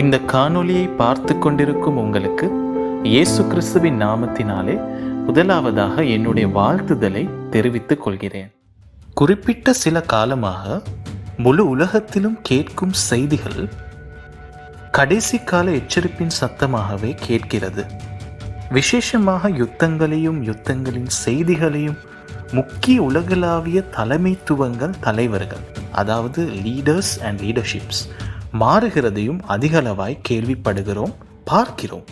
இந்த காணொளியை பார்த்து கொண்டிருக்கும் உங்களுக்கு இயேசு கிறிஸ்துவின் நாமத்தினாலே முதலாவதாக என்னுடைய வாழ்த்துதலை தெரிவித்துக் கொள்கிறேன். குறிப்பிட்ட சில காலமாக முழு உலகத்திலும் கேட்கும் செய்திகள் கடைசி கால எச்சரிப்பின் சத்தமாகவே கேட்கிறது. விசேஷமாக யுத்தங்களையும் யுத்தங்களின் செய்திகளையும் முக்கிய உலகளாவிய தலைமைத்துவங்கள் தலைவர்கள் அதாவது லீடர்ஸ் அண்ட் லீடர்ஷிப்ஸ் மாறுகிறதையும் அதிகளவாய் கேள்விப்படுகிறோம் பார்க்கிறோம்.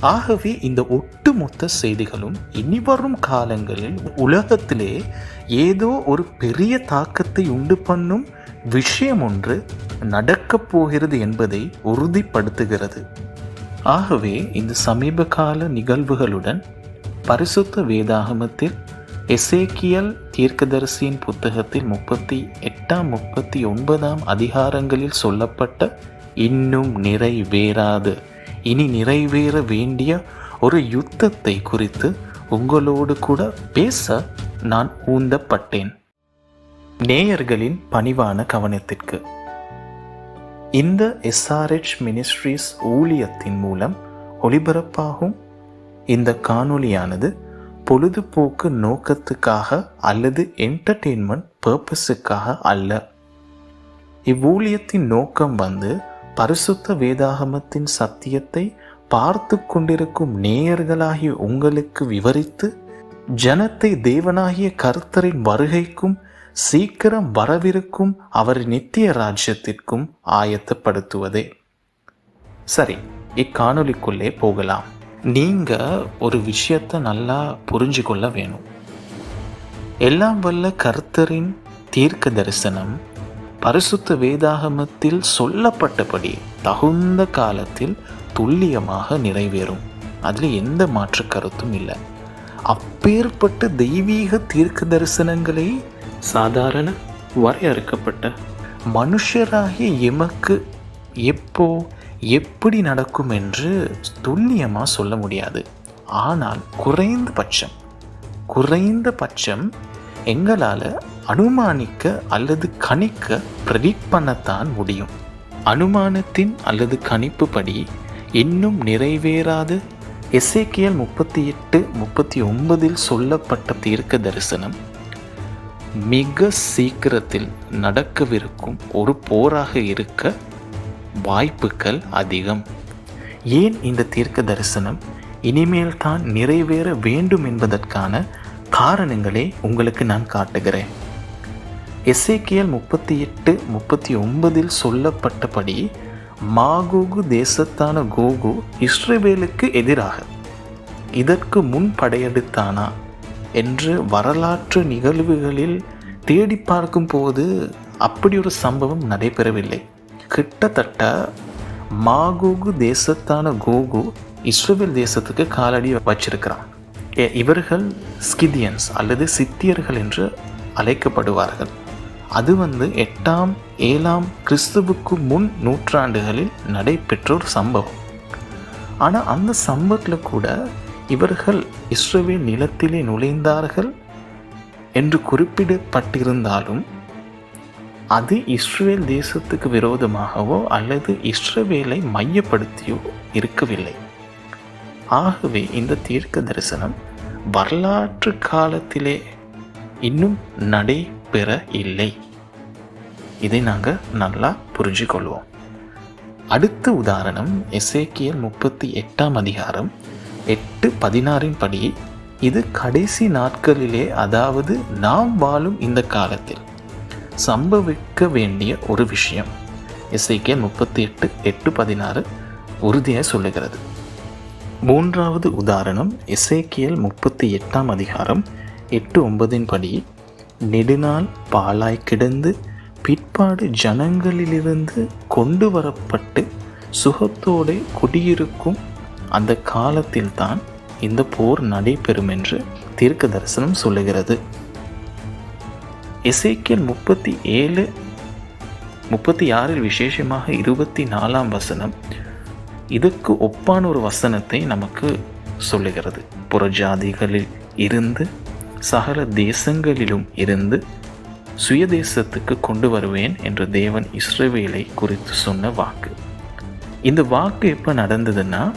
ஆகவே இந்த ஒட்டுமொத்த செய்திகளும் இனி வரும் காலங்களில் உலகத்திலே ஏதோ ஒரு பெரிய தாக்கத்தை உண்டு பண்ணும் விஷயம் ஒன்று நடக்கப் போகிறது என்பதை உறுதிப்படுத்துகிறது. ஆகவே இந்த சமீப கால நிகழ்வுகளுடன் பரிசுத்த வேதாகமத்தில் எசேக்கியல் தீர்க்கதரிசியின் புத்தகத்தில் முப்பத்தி எட்டாம் முப்பத்தி ஒன்பதாம் அதிகாரங்களில் சொல்லப்பட்ட இன்னும் நிறைவேறாது. இனி நிறைவேற வேண்டிய ஒரு யுத்தத்தை குறித்து உங்களோடு கூட பேச நான் ஊந்தப்பட்டேன். நேயர்களின் பணிவான கவனத்திற்கு. இந்த எஸ்ஆர்ஹெச் மினிஸ்ட்ரீஸ் ஊழியத்தின் மூலம் ஒளிபரப்பாகும் இந்த காணொளியானது பொழுதுபோக்கு நோக்கத்துக்காக அல்லது என்டர்டெயின்மெண்ட் பர்பஸுக்காக அல்ல. இவ்வூழியத்தின் நோக்கம் வந்து பரிசுத்த வேதாகமத்தின் சத்தியத்தை பார்த்து கொண்டிருக்கும் நேயர்களாகிய உங்களுக்கு விவரித்து ஜனத்தை தேவனாகிய கர்த்தரின் வருகைக்கும் சீக்கிரம் வரவிருக்கும் அவர் நித்திய ராஜ்யத்திற்கும் ஆயத்தப்படுத்துவதே. சரி இக்காணொலிக்குள்ளே போகலாம். நீங்கள் ஒரு விஷயத்தை நல்லா புரிஞ்சு கொள்ள வேணும். எல்லாம் வல்ல கர்த்தரின் தீர்க்க தரிசனம் பரிசுத்த வேதாகமத்தில் சொல்லப்பட்டபடி தகுந்த காலத்தில் துல்லியமாக நிறைவேறும். அதில் எந்த மாற்று கருத்தும் இல்லை. அப்பேற்பட்ட தெய்வீக தீர்க்க தரிசனங்களை சாதாரண வரையறுக்கப்பட்ட. மனுஷராகிய எமக்கு எப்போ எப்படி நடக்கும் என்று துல்லியமாக சொல்ல முடியாது. ஆனால் குறைந்தபட்சம் குறைந்தபட்சம் எங்களால் அனுமானிக்க அல்லது கணிக்க ப்ரெடிக்ட் பண்ணத்தான் முடியும். அனுமானத்தின் அல்லது கணிப்பு படி இன்னும் நிறைவேறாத. எஸ்ஏக்கியல் முப்பத்தி எட்டு முப்பத்தி ஒன்பதில் சொல்லப்பட்ட தீர்க்க தரிசனம் மிக சீக்கிரத்தில் நடக்கவிருக்கும் ஒரு போராக இருக்க வாய்ப்புகள் அதிகம். ஏன் இந்த தீர்க்க தரிசனம்? இனிமேல் தான் நிறைவேற வேண்டும் என்பதற்கான காரணங்களை உங்களுக்கு நான் காட்டுகிறேன். எஸ்ஏக்கியல் முப்பத்தி எட்டு முப்பத்தி ஒன்பதில் சொல்லப்பட்டபடி மாகோகு தேசத்தான கோகு இஸ்ரேவேலுக்கு எதிராக இதற்கு முன் படையெடுத்தானா என்று வரலாற்று நிகழ்வுகளில் தேடி பார்க்கும்போது அப்படி ஒரு சம்பவம் நடைபெறவில்லை. கிட்டத்தட்ட மாகோகு தேசத்தான கோகு இஸ்ரேல் தேசத்துக்கு காலடி வச்சிருக்கிறான். இவர்கள் ஸ்கிதியன்ஸ் அல்லது சித்தியர்கள் என்று அழைக்கப்படுவார்கள். அது வந்து எட்டாம் ஏழாம் கிறிஸ்துவுக்கு முன் நூற்றாண்டுகளில் நடைபெற்ற ஒரு சம்பவம். ஆனால் அந்த சம்பவத்தில் கூட இவர்கள் இஸ்ரவேல் நிலத்திலே நுழைந்தார்கள் என்று குறிப்பிடப்பட்டிருந்தாலும் அது இஸ்ரேல் தேசத்துக்கு விரோதமாகவோ அல்லது இஸ்ரவேலை மையப்படுத்தியோ இருக்கவில்லை. ஆகவே இந்த தீர்க்க தரிசனம் வரலாற்று காலத்திலே இன்னும் நடைபெற இல்லை. இதை நாங்கள் நல்லா புரிஞ்சுக்கொள்வோம். அடுத்த உதாரணம் எசேக்கியல் முப்பத்தி எட்டாம் அதிகாரம் எட்டு பதினாறின் படி இது கடைசி நாட்களிலே அதாவது நாம் வாழும் இந்த காலத்தில். சம்பவிக்க வேண்டிய ஒரு விஷயம். எஸ்ஐகே முப்பத்தி எட்டு எட்டு பதினாறு உறுதியாக சொல்லுகிறது. மூன்றாவது உதாரணம் எஸ்ஐகேஎல் முப்பத்தி எட்டாம் அதிகாரம் எட்டு ஒன்பதின் படி நெடுநாள் பாலாய் கிடந்து பிற்பாடு ஜனங்களிலிருந்து கொண்டு வரப்பட்டு சுகத்தோடு குடியிருக்கும் அந்த காலத்தில்தான் இந்த போர் நடைபெறும் என்று தீர்க்க தரிசனம் சொல்லுகிறது. எசேக்கியல் முப்பத்தி ஏழு முப்பத்தி ஆறில் விசேஷமாக இருபத்தி நாலாம் வசனம். இதுக்கு ஒப்பான ஒரு வசனத்தை நமக்கு சொல்லுகிறது. புறஜாதிகளில் இருந்து சகல தேசங்களிலும் இருந்து சுயதேசத்துக்கு கொண்டு வருவேன் என்று தேவன் இஸ்ரேவேலை குறித்து சொன்ன வாக்கு. இந்த வாக்கு எப்போ நடந்ததுன்னா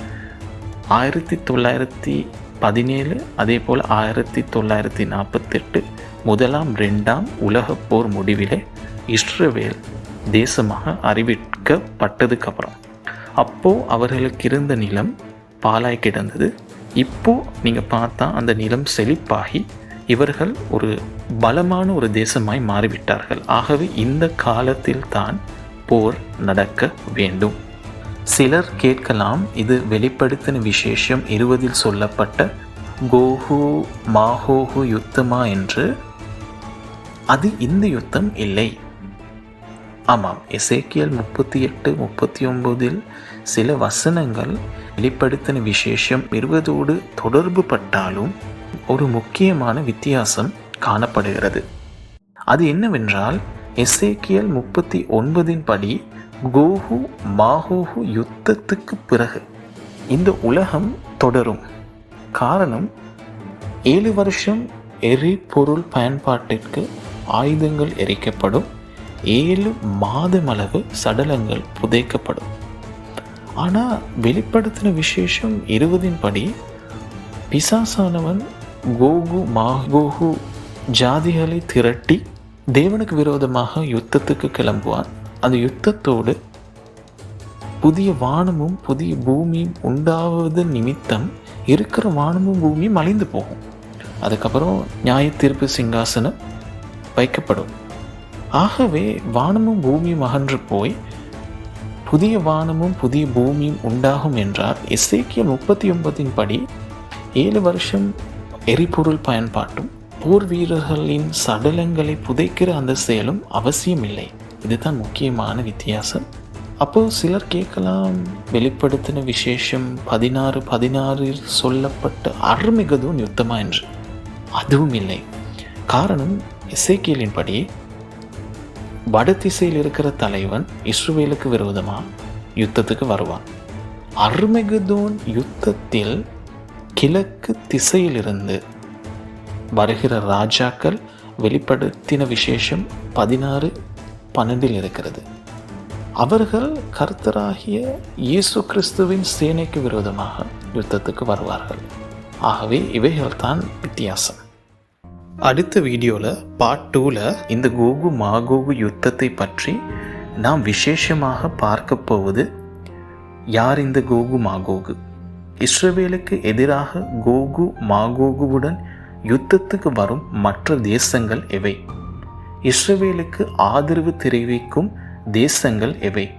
ஆயிரத்தி தொள்ளாயிரத்தி பதினேழு அதே போல் ஆயிரத்தி தொள்ளாயிரத்தி நாற்பத்தெட்டு முதலாம் ரெண்டாம் உலகப் போர் முடிவிலே இஸ்ரவேல் தேசமாக அறிவிக்கப்பட்டதுக்கு அப்புறம் அப்போது அவர்களுக்கு இருந்த நிலம் பாலாய் கிடந்தது. இப்போ நீங்கள் பார்த்தா அந்த நிலம் செழிப்பாகி இவர்கள் ஒரு பலமான ஒரு தேசமாய் மாறிவிட்டார்கள். ஆகவே இந்த காலத்தில் தான் போர் நடக்க வேண்டும். சிலர் கேட்கலாம் இது வெளிப்படுத்தின விசேஷம் இருபதில் சொல்லப்பட்ட கோஹு மாஹோஹு யுத்தமா என்று. அது இந்த யுத்தம் இல்லை. ஆமாம் எசேக்கியல் முப்பத்தி எட்டு முப்பத்தி ஒன்பதில் சில வசனங்கள் வெளிப்படுத்தின விசேஷம் இருபதோடு தொடர்பு பட்டாலும் ஒரு முக்கியமான வித்தியாசம் காணப்படுகிறது. அது என்னவென்றால் எசேக்கியல் முப்பத்தி ஒன்பதின் படி கோஹு மாஹோஹு யுத்தத்துக்கு பிறகு இந்த உலகம் தொடரும். காரணம் ஏழு வருஷம் எரிபொருள் பயன்பாட்டிற்கு ஆயுதங்கள் எரிக்கப்படும். ஏழு மாதமளவு சடலங்கள் புதைக்கப்படும். ஆனால் வெளிப்படுத்தின விசேஷம் இருபதின் படி பிசாசானவன் கோகு மாகோகு ஜாதிகளை திரட்டி தேவனுக்கு விரோதமாக யுத்தத்துக்கு கிளம்புவான். அந்த யுத்தத்தோடு புதிய வானமும் புதிய பூமியும் உண்டாவது நிமித்தம் இருக்கிற வானமும் பூமியும் அழிந்து போகும். அதுக்கப்புறம் நியாய தீர்ப்பு சிங்காசனம் வைக்கப்படும். ஆகவே வானமும் பூமியும் அகன்று போய் புதிய வானமும் புதிய பூமியும் உண்டாகும் என்றால் எஸ்ஏக்கிய முப்பத்தி ஒன்பதின் படி ஏழு வருஷம் எரிபொருள் பயன்பாட்டும் போர் வீரர்களின் சடலங்களை புதைக்கிற அந்த செயலும் அவசியமில்லை. இதுதான் முக்கியமான வித்தியாசம். அப்போ சிலர் கேட்கலாம் வெளிப்படுத்தின விசேஷம் பதினாறு பதினாறில் சொல்லப்பட்ட அருமிகதும் யுத்தமா என்று. அதுவும் இல்லை காரணம் இசைக்கியலின் படி வடதிசையில் இருக்கிற தலைவன் இஸ்ரேலுக்கு விரோதமாக யுத்தத்துக்கு வருவான். அருமெகுதோன் யுத்தத்தில் கிழக்கு திசையிலிருந்து வருகிற ராஜாக்கள் வெளிப்படுத்தின விசேஷம் பதினாறு பன்னெண்டில் இருக்கிறது. அவர்கள் கர்த்தராகிய இயேசு கிறிஸ்துவின் சேனைக்கு விரோதமாக யுத்தத்துக்கு வருவார்கள். ஆகவே இவைகள்தான் வித்தியாசம். அடுத்த வீடியோவில் பார்ட் டூவில் இந்த கோகு மாகோகு யுத்தத்தை பற்றி நாம் விசேஷமாக பார்க்க போவது யார் இந்த கோகு மாகோகு இஸ்ரவேலுக்கு எதிராக கோகு மாகோகுவுடன் யுத்தத்துக்கு வரும் மற்ற தேசங்கள் எவை? இஸ்ரவேலுக்கு ஆதரவு தெரிவிக்கும் தேசங்கள் எவை?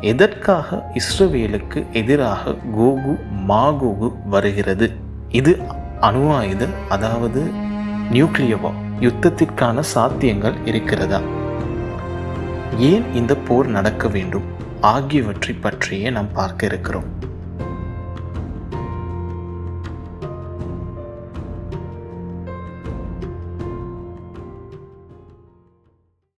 எதற்காக இஸ்ரவேலுக்கு எதிராக கோகு மாகோகு வருகிறது? இது அணு ஆயுத அதாவது நியூக்ளியவா யுத்தத்திற்கான சாத்தியங்கள் இருக்கிறதா? ஏன் இந்த போர் நடக்க வேண்டும்? ஆகியவற்றை பற்றியே நாம் பார்க்க இருக்கிறோம்.